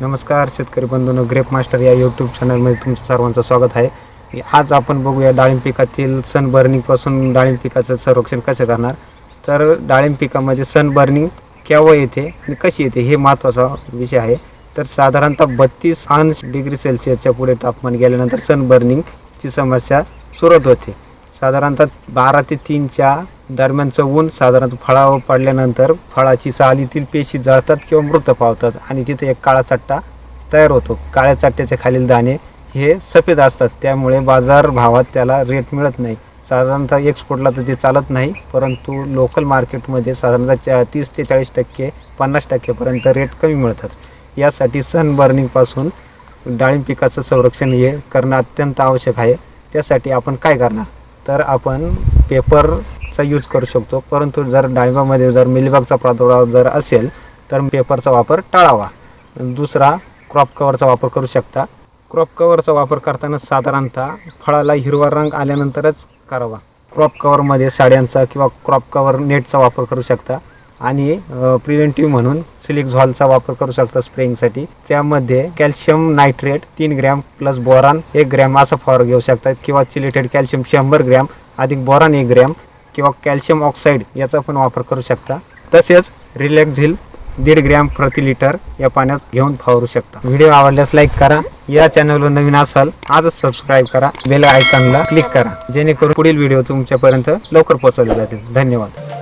नमस्कार शेतकरी बंधूंनो ग्रेप मास्टर या यूट्यूब चॅनलमध्ये तुमचं सर्वांचं स्वागत आहे. आज आपण बघूया डाळिंब पिकातील सन बर्निंगपासून डाळिंब पिकाचं संरक्षण कसं करणार? तर डाळिंब पिकामध्ये सन बर्निंग केव्हा येते आणि कशी येते हे महत्त्वाचा विषय आहे. तर साधारणतः बत्तीस अंश डिग्री सेल्सिअसच्या पुढे तापमान गेल्यानंतर सन बर्निंगची समस्या सुरत होते. साधारणतः बारा ते तीनच्या दरम्यानचं ऊन साधारणतः फळावर पडल्यानंतर फळाची सालीतील पेशी जळतात किंवा मृत पावतात आणि तिथे एक काळा चट्टा तयार होतो. काळ्या चट्ट्याच्या खालील दाणे हे सफेद असतात. त्यामुळे बाजार भावात त्याला रेट मिळत नाही. साधारणतः एक्सपोर्टला तर ते चालत नाही परंतु लोकल मार्केटमध्ये साधारणतः चा तीस ते चाळीस टक्के पन्नास टक्केपर्यंत रेट कमी मिळतात. यासाठी सनबर्निंगपासून डाळिंब पिकाचं संरक्षण हे करणं अत्यंत आवश्यक आहे. त्यासाठी आपण काय करणार? तर आपण पेपरचा यूज करू शकतो. परंतु जर डाळिंबामध्ये जर मिलीबागचा प्रादुर्भाव जर असेल तर पेपरचा वापर टाळावा. दुसरा क्रॉप कवरचा वापर करू शकता. क्रॉप कवरचा वापर करताना साधारणतः फळाला हिरवा रंग आल्यानंतरच करावा. क्रॉप कवरमध्ये साड्यांचा किंवा क्रॉप कवर नेटचा वापर करू शकता. आणि प्रिव्हेंटिव्ह म्हणून सिलिक झॉलचा वापर करू शकता स्प्रेइंगसाठी त्यामध्ये कॅल्शियम नायट्रेट तीन ग्रॅम प्लस बोरान एक ग्रॅम असा फॉर घेऊ शकतात किंवा चिलेटेड कॅल्शियम शंभर ग्रॅम अधिक बोरान एक ग्रॅम किंवा कॅल्शियम ऑक्साईड याचा पण वापर करू शकता. तसेच रिलॅक्स झिल दीड ग्रॅम प्रति लिटर या पाण्यात घेऊन फवारू शकता. व्हिडिओ आवडल्यास लाईक करा. या चॅनलवर नवीन असाल आजच सबस्क्राईब करा. बेल आयकॉनला क्लिक करा. जेणेकरून पुढील व्हिडिओ तुमच्यापर्यंत लवकर पोहोचवले जातील. धन्यवाद.